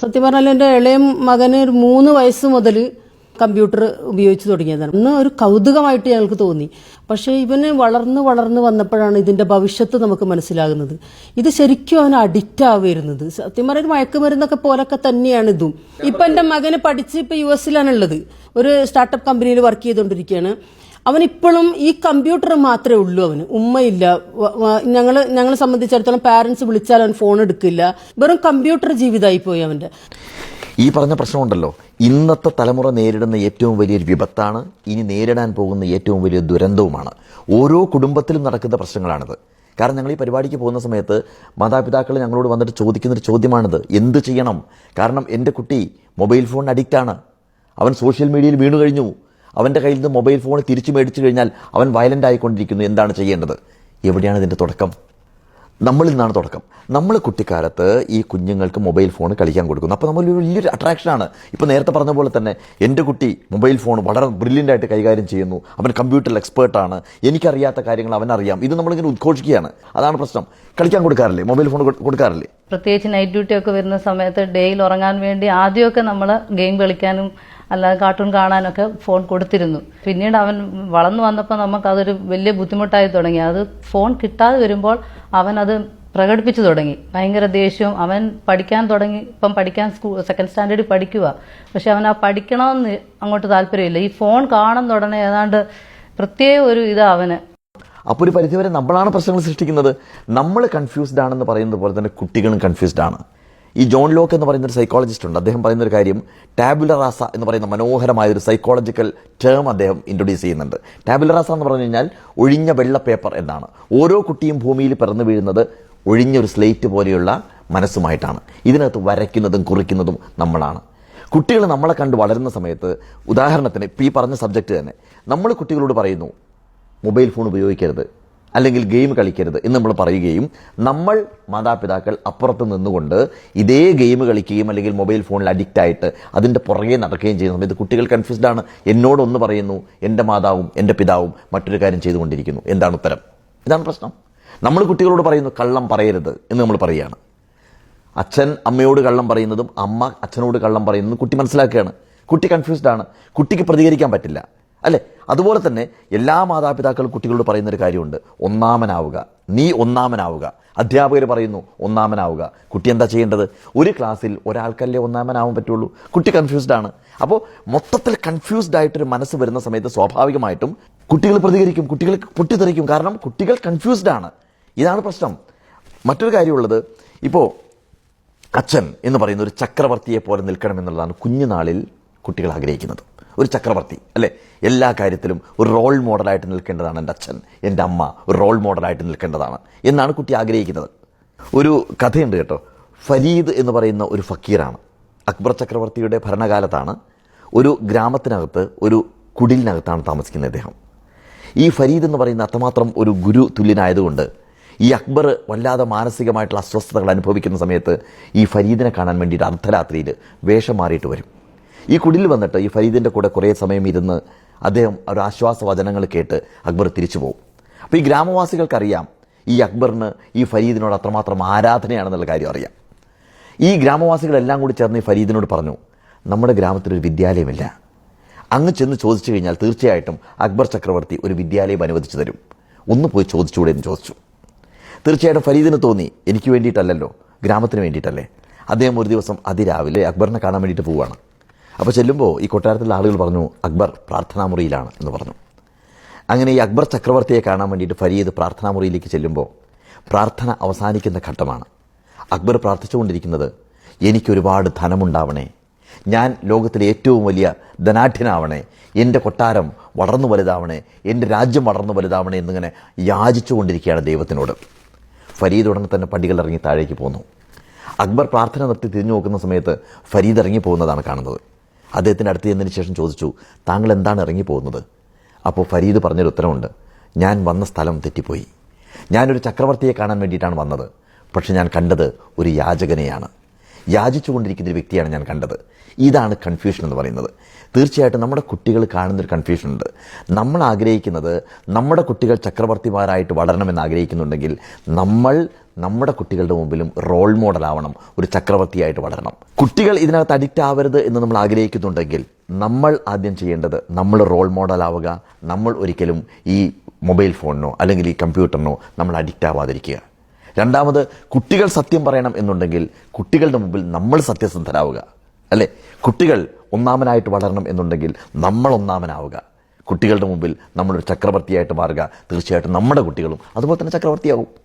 സത്യം പറഞ്ഞാൽ എന്റെ ഇളയ മകന് ഒരു മൂന്ന് വയസ്സ് മുതൽ കമ്പ്യൂട്ടർ ഉപയോഗിച്ച് തുടങ്ങിയതാണ്. ഇന്ന് ഒരു കൗതുകമായിട്ട് ഞങ്ങൾക്ക് തോന്നി. പക്ഷേ ഇവന് വളർന്ന് വളർന്ന് വന്നപ്പോഴാണ് ഇതിന്റെ ഭവിഷ്യത്ത് നമുക്ക് മനസ്സിലാകുന്നത്. ഇത് ശരിക്കും അവൻ അഡിക്റ്റ് ആവുമായിരുന്നത് സത്യം പറഞ്ഞ മയക്കുമരുന്നൊക്കെ പോലൊക്കെ തന്നെയാണ് ഇതും. ഇപ്പൊ എന്റെ മകന് പഠിച്ച് ഇപ്പൊ യു എസിലാണുള്ളത്. ഒരു സ്റ്റാർട്ടപ്പ് കമ്പനിയിൽ വർക്ക് ചെയ്തുകൊണ്ടിരിക്കുകയാണ് അവൻ ഇപ്പോഴും ഈ കമ്പ്യൂട്ടർ മാത്രമേ ഉള്ളൂ അവന്. ഉമ്മയില്ല. ഞങ്ങൾ ഞങ്ങളെ സംബന്ധിച്ചിടത്തോളം പാരന്റ്സ് വിളിച്ചാൽ അവൻ ഫോൺ എടുക്കില്ല. വെറും കമ്പ്യൂട്ടർ ജീവിതമായി പോയി അവന്റെ. ഈ പറഞ്ഞ പ്രശ്നമുണ്ടല്ലോ. ഇന്നത്തെ തലമുറ നേരിടുന്ന ഏറ്റവും വലിയൊരു വിപത്താണ് ഇനി നേരിടാൻ പോകുന്ന ഏറ്റവും വലിയ ദുരന്തവുമാണ്. ഓരോ കുടുംബത്തിലും നടക്കുന്ന പ്രശ്നങ്ങളാണിത്. കാരണം ഞങ്ങൾ ഈ പരിപാടിക്ക് പോകുന്ന സമയത്ത് മാതാപിതാക്കൾ ഞങ്ങളോട് വന്നിട്ട് ചോദിക്കുന്ന ഒരു ചോദ്യമാണിത്. എന്ത് ചെയ്യണം? കാരണം എന്റെ കുട്ടി മൊബൈൽ ഫോൺ അഡിക്റ്റാണ് അവൻ സോഷ്യൽ മീഡിയയിൽ വീണു കഴിഞ്ഞു. അവന്റെ കയ്യിൽ നിന്ന് മൊബൈൽ ഫോൺ തിരിച്ചു മേടിച്ചു കഴിഞ്ഞാൽ അവൻ വയലന്റ് ആയിക്കൊണ്ടിരിക്കുന്നു. എന്താണ് ചെയ്യേണ്ടത്? എവിടെയാണ് ഇതിന്റെ തുടക്കം? നമ്മളിൽ നിന്നാണ് തുടക്കം. നമ്മൾ കുട്ടിക്കാലത്ത് ഈ കുഞ്ഞുങ്ങൾക്ക് മൊബൈൽ ഫോൺ കളിക്കാൻ കൊടുക്കുന്നു. അപ്പോൾ നമ്മൾ വലിയൊരു അട്രാക്ഷനാണ് ഇപ്പോൾ നേരത്തെ പറഞ്ഞ പോലെ തന്നെ എന്റെ കുട്ടി മൊബൈൽ ഫോൺ വളരെ ബ്രില്യന്റ് ആയിട്ട് കൈകാര്യം ചെയ്യുന്നു. അവൻ കമ്പ്യൂട്ടറിൽ എക്സ്പേർട്ടാണ് എനിക്കറിയാത്ത കാര്യങ്ങൾ അവനറിയാം. ഇത് നമ്മളിങ്ങനെ ഉദ്ഘോഷിക്കുകയാണ്. അതാണ് പ്രശ്നം. കളിക്കാൻ കൊടുക്കാറില്ലേ? Mobile phone കൊടുക്കാറില്ലേ? പ്രത്യേകിച്ച് നൈറ്റ് ഡ്യൂട്ടി ഒക്കെ വരുന്ന സമയത്ത് ഡേയിൽ ഉറങ്ങാൻ വേണ്ടി ആദ്യമൊക്കെ നമ്മൾ ഗെയിം കളിക്കാനും അല്ലാതെ കാർട്ടൂൺ കാണാനൊക്കെ ഫോൺ കൊടുത്തിരുന്നു. പിന്നീട് അവൻ വളർന്നു വന്നപ്പോൾ നമുക്ക് അതൊരു വലിയ ബുദ്ധിമുട്ടായി തുടങ്ങി. അത് ഫോൺ കിട്ടാതെ വരുമ്പോൾ അവൻ അത് പ്രകടിപ്പിച്ചു തുടങ്ങി. ഭയങ്കര ദേഷ്യവും അവൻ പഠിക്കാൻ തുടങ്ങി ഇപ്പം പഠിക്കാൻ സ്കൂൾ സെക്കൻഡ് സ്റ്റാൻഡേർഡിൽ പഠിക്കുക പക്ഷെ അവൻ ആ പഠിക്കണമെന്ന് അങ്ങോട്ട് താല്പര്യമില്ല. ഈ ഫോൺ കാണുന്ന ഉടനെ ഏതാണ്ട് പ്രത്യേക ഒരു ഇതാ അവന്. അപ്പോൾ ഒരു പരിധിവരെ നമ്മളാണ് പ്രശ്നങ്ങൾ സൃഷ്ടിക്കുന്നത്. നമ്മൾ കൺഫ്യൂസ്ഡ് ആണെന്ന് പറയുന്നത് പോലെ തന്നെ കുട്ടികളും കൺഫ്യൂസ്ഡ് ആണ്. ഈ ജോൺ ലോക്ക് എന്ന് പറയുന്ന ഒരു സൈക്കോളജിസ്റ്റ് ഉണ്ട്. അദ്ദേഹം പറയുന്ന ഒരു കാര്യം ടാബുലറാസ എന്ന് പറയുന്ന മനോഹരമായ ഒരു സൈക്കോളജിക്കൽ ടേം അദ്ദേഹം ഇൻട്രൊഡ്യൂസ് ചെയ്യുന്നുണ്ട്. ടാബുലറാസ എന്ന് പറഞ്ഞു കഴിഞ്ഞാൽ ഒഴിഞ്ഞ വെള്ള പേപ്പർ എന്നാണ്. ഓരോ കുട്ടിയും ഭൂമിയിൽ പിറന്നു വീഴുന്നത് ഒഴിഞ്ഞ ഒരു സ്ലേറ്റ് പോലെയുള്ള മനസ്സുമായിട്ടാണ്. ഇതിനകത്ത് വരയ്ക്കുന്നതും കുറിക്കുന്നതും നമ്മളാണ്. കുട്ടികൾ നമ്മളെ കണ്ട് വളരുന്ന സമയത്ത് ഉദാഹരണത്തിന് ഈ പറഞ്ഞ സബ്ജക്റ്റ് തന്നെ നമ്മൾ കുട്ടികളോട് പറയുന്നു മൊബൈൽ ഫോൺ ഉപയോഗിക്കരുത്. അല്ലെങ്കിൽ ഗെയിം കളിക്കരുത് എന്ന് നമ്മൾ പറയുകയും നമ്മൾ മാതാപിതാക്കൾ അപ്പുറത്ത് നിന്നുകൊണ്ട് ഇതേ ഗെയിം കളിക്കുകയും അല്ലെങ്കിൽ മൊബൈൽ ഫോണിൽ അഡിക്റ്റ് ആയിട്ട് അതിന്റെ പുറകെ നടക്കുകയും ചെയ്യുന്ന. സമയത്ത് കുട്ടികൾ കൺഫ്യൂസ്ഡ് ആണ്. എന്നോടൊന്ന് പറയുന്നു എന്റെ മാതാവും എന്റെ പിതാവും മറ്റൊരു കാര്യം ചെയ്തുകൊണ്ടിരിക്കുന്നു. എന്താണ് ഉത്തരം? ഇതാണ് പ്രശ്നം. നമ്മൾ കുട്ടികളോട് പറയുന്നു കള്ളം പറയരുത് എന്ന് നമ്മൾ പറയുകയാണ്. അച്ഛൻ അമ്മയോട് കള്ളം പറയുന്നതും അമ്മ അച്ഛനോട് കള്ളം പറയുന്നതും കുട്ടി മനസ്സിലാക്കുകയാണ്. കുട്ടി കൺഫ്യൂസ്ഡ് ആണ്. കുട്ടിക്ക് പ്രതികരിക്കാൻ പറ്റില്ല. അല്ലേ? അതുപോലെ തന്നെ എല്ലാ മാതാപിതാക്കളും കുട്ടികളോട് പറയുന്ന ഒരു കാര്യമുണ്ട്. ഒന്നാമനാവുക. നീ ഒന്നാമനാവുക. അധ്യാപകർ പറയുന്നു ഒന്നാമനാവുക. കുട്ടി എന്താ ചെയ്യേണ്ടത്? ഒരു ക്ലാസ്സിൽ ഒരാൾക്കല്ലേ ഒന്നാമനാവാൻ പറ്റുള്ളൂ. കുട്ടി കൺഫ്യൂസ്ഡ് ആണ്. അപ്പോൾ മൊത്തത്തിൽ കൺഫ്യൂസ്ഡ് ആയിട്ടൊരു മനസ്സ് വരുന്ന സമയത്ത് സ്വാഭാവികമായിട്ടും കുട്ടികൾ പ്രതികരിക്കും കുട്ടികൾ പൊട്ടിത്തെറിക്കും. കാരണം കുട്ടികൾ കൺഫ്യൂസ്ഡ് ആണ്. ഇതാണ് പ്രശ്നം. മറ്റൊരു കാര്യമുള്ളത് ഇപ്പോൾ അച്ഛൻ എന്ന് പറയുന്ന ഒരു ചക്രവർത്തിയെ പോലെ നിൽക്കണം എന്നുള്ളതാണ് കുഞ്ഞുനാളിൽ കുട്ടികൾ ആഗ്രഹിക്കുന്നത്. ഒരു ചക്രവർത്തി അല്ലേ? എല്ലാ കാര്യത്തിലും ഒരു റോൾ മോഡലായിട്ട് നിൽക്കേണ്ടതാണ് എന്റെ അച്ഛൻ എന്റെ അമ്മ ഒരു റോൾ മോഡലായിട്ട് നിൽക്കേണ്ടതാണ് എന്നാണ് കുട്ടി ആഗ്രഹിക്കുന്നത്. ഒരു കഥയുണ്ട് കേട്ടോ. ഫരീദ് എന്ന് പറയുന്ന ഒരു ഫക്കീറാണ്. അക്ബർ ചക്രവർത്തിയുടെ ഭരണകാലത്താണ് ഒരു ഗ്രാമത്തിനകത്ത് ഒരു കുടിലിനകത്താണ് താമസിക്കുന്നത് അദ്ദേഹം ഈ ഫരീദ് എന്ന് പറയുന്ന അത്രമാത്രം ഒരു ഗുരു തുല്യനായതുകൊണ്ട് ഈ അക്ബർ വല്ലാതെ മാനസികമായിട്ടുള്ള അസ്വസ്ഥതകൾ അനുഭവിക്കുന്ന സമയത്ത് ഈ ഫരീദിനെ കാണാൻ വേണ്ടിയിട്ട് അർദ്ധരാത്രിയിൽ വേഷം മാറിയിട്ട് വരും. ഈ കുടിൽ വന്നിട്ട് ഈ ഫരീദിന്റെ കൂടെ കുറേ സമയം ഇരുന്ന് അദ്ദേഹം ഒരു ആശ്വാസ വചനങ്ങൾ കേട്ട് അക്ബർ തിരിച്ചു പോകും. അപ്പോൾ ഈ ഗ്രാമവാസികൾക്കറിയാം ഈ അക്ബറിന് ഈ ഫരീദിനോട് അത്രമാത്രം ആരാധനയാണെന്നുള്ള കാര്യം അറിയാം. ഈ ഗ്രാമവാസികളെല്ലാം കൂടി ചേർന്ന് ഈ ഫരീദിനോട് പറഞ്ഞു നമ്മുടെ ഗ്രാമത്തിലൊരു വിദ്യാലയമില്ല. അങ്ങ് ചെന്ന് ചോദിച്ചു കഴിഞ്ഞാൽ തീർച്ചയായിട്ടും അക്ബർ ചക്രവർത്തി ഒരു വിദ്യാലയം അനുവദിച്ചു തരും. ഒന്ന് പോയി ചോദിച്ചുകൂടെ എന്ന് ചോദിച്ചു. തീർച്ചയായിട്ടും ഫരീദിന് തോന്നി എനിക്ക് വേണ്ടിയിട്ടല്ലല്ലോ ഗ്രാമത്തിന് വേണ്ടിയിട്ടല്ലേ? അദ്ദേഹം ഒരു ദിവസം അതിരാവിലെ അക്ബറിനെ കാണാൻ വേണ്ടിയിട്ട് പോവുകയാണ്. അപ്പോൾ ചെല്ലുമ്പോൾ ഈ കൊട്ടാരത്തിലെ ആളുകൾ പറഞ്ഞു അക്ബർ പ്രാർത്ഥനാമുറിയിലാണ് എന്ന് പറഞ്ഞു. അങ്ങനെ ഈ അക്ബർ ചക്രവർത്തിയെ കാണാൻ വേണ്ടിയിട്ട് ഫരീദ് പ്രാർത്ഥനാമുറിയിലേക്ക് ചെല്ലുമ്പോൾ പ്രാർത്ഥന അവസാനിക്കുന്ന ഘട്ടമാണ്. അക്ബർ പ്രാർത്ഥിച്ചുകൊണ്ടിരിക്കുന്നത് എനിക്കൊരുപാട് ധനമുണ്ടാവണേ ഞാൻ ലോകത്തിലെ ഏറ്റവും വലിയ ധനാഠ്യനാവണേ എന്റെ കൊട്ടാരം വളർന്നു വലുതാവണേ എന്റെ രാജ്യം വളർന്നു വലുതാവണേ എന്നിങ്ങനെ യാചിച്ചുകൊണ്ടിരിക്കുകയാണ് ദൈവത്തിനോട്. ഫരീദ് ഉടനെ തന്നെ പടികൾ ഇറങ്ങി താഴേക്ക് പോന്നു. അക്ബർ പ്രാർത്ഥന നിർത്തി തിരിഞ്ഞു നോക്കുന്ന സമയത്ത് ഫരീദ് ഇറങ്ങി പോകുന്നതാണ് കാണുന്നത്. അദ്ദേഹത്തിന്റെ അടുത്ത് ചെന്നതിന് ശേഷം ചോദിച്ചു താങ്കൾ എന്താണ് ഇറങ്ങി പോകുന്നത് അപ്പോൾ ഫരീദ് പറഞ്ഞൊരു ഉത്തരവുണ്ട് ഞാൻ വന്ന സ്ഥലം തെറ്റിപ്പോയി. ഞാനൊരു ചക്രവർത്തിയെ കാണാൻ വേണ്ടിയിട്ടാണ് വന്നത്. പക്ഷെ ഞാൻ കണ്ടത് ഒരു യാചകനെയാണ്. യാചിച്ചുകൊണ്ടിരിക്കുന്ന ഒരു വ്യക്തിയാണ് ഞാൻ കണ്ടത്. ഇതാണ് കൺഫ്യൂഷൻ എന്ന് പറയുന്നത്. തീർച്ചയായിട്ടും നമ്മുടെ കുട്ടികൾ കാണുന്നൊരു കൺഫ്യൂഷൻ ഉണ്ട്. നമ്മൾ ആഗ്രഹിക്കുന്നത് നമ്മുടെ കുട്ടികൾ ചക്രവർത്തിമാരായിട്ട് വളരണമെന്ന് ആഗ്രഹിക്കുന്നുണ്ടെങ്കിൽ നമ്മൾ നമ്മുടെ കുട്ടികളുടെ മുമ്പിലും റോൾ മോഡൽ ആവണം ഒരു ചക്രവർത്തിയായിട്ട് വളരണം. കുട്ടികൾ ഇതിനകത്ത് അഡിക്റ്റ് ആവരുത് എന്ന് നമ്മൾ ആഗ്രഹിക്കുന്നുണ്ടെങ്കിൽ നമ്മൾ ആദ്യം ചെയ്യേണ്ടത് നമ്മൾ റോൾ മോഡൽ ആവുക. നമ്മൾ ഒരിക്കലും ഈ മൊബൈൽ ഫോണിനോ അല്ലെങ്കിൽ ഈ കമ്പ്യൂട്ടറിനോ നമ്മൾ അഡിക്റ്റ് ആവാതിരിക്കുക. രണ്ടാമത് കുട്ടികൾ സത്യം പറയണം എന്നുണ്ടെങ്കിൽ കുട്ടികളുടെ മുമ്പിൽ നമ്മൾ സത്യസന്ധരാവുക. അല്ലേ? കുട്ടികൾ ഒന്നാമനായിട്ട് വളരണം എന്നുണ്ടെങ്കിൽ നമ്മൾ ഒന്നാമനാവുക. കുട്ടികളുടെ മുമ്പിൽ നമ്മളൊരു ചക്രവർത്തിയായിട്ട് മാറുക. തീർച്ചയായിട്ടും നമ്മുടെ കുട്ടികളും അതുപോലെ തന്നെ ചക്രവർത്തിയാവും